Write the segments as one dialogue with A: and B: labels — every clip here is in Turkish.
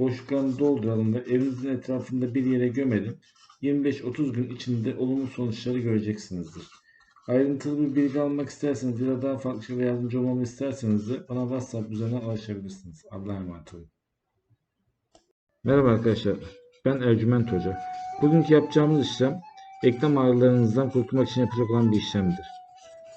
A: Boşluklarını dolduralım ve evinizin etrafında bir yere gömelim. 25-30 gün içinde olumlu sonuçları göreceksinizdir. Ayrıntılı bir bilgi almak isterseniz ya da daha farklı şeyler yardımcı olmamı isterseniz de bana WhatsApp üzerinden ulaşabilirsiniz. Allah'a emanet olun. Merhaba arkadaşlar. Ben Ercüment Hoca. Bugünkü yapacağımız işlem eklem ağrılarınızdan kurtulmak için yapacak olan bir işlemdir.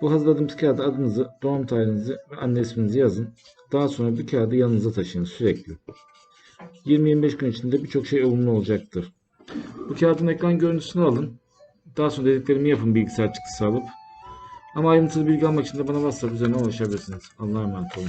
A: Bu hazırladığımız kağıda adınızı, doğum tarihinizi ve anne isminizi yazın. Daha sonra bu kağıdı yanınıza taşıyın sürekli. 20-25 gün içinde birçok şey olumlu olacaktır. Bu kağıdın ekran görüntüsünü alın. Daha sonra dediklerimi yapın bilgisayar çıktısı alıp. Ama ayrıntılı bilgi almak için de bana WhatsApp üzerinden ulaşabilirsiniz. Allah'a emanet olun.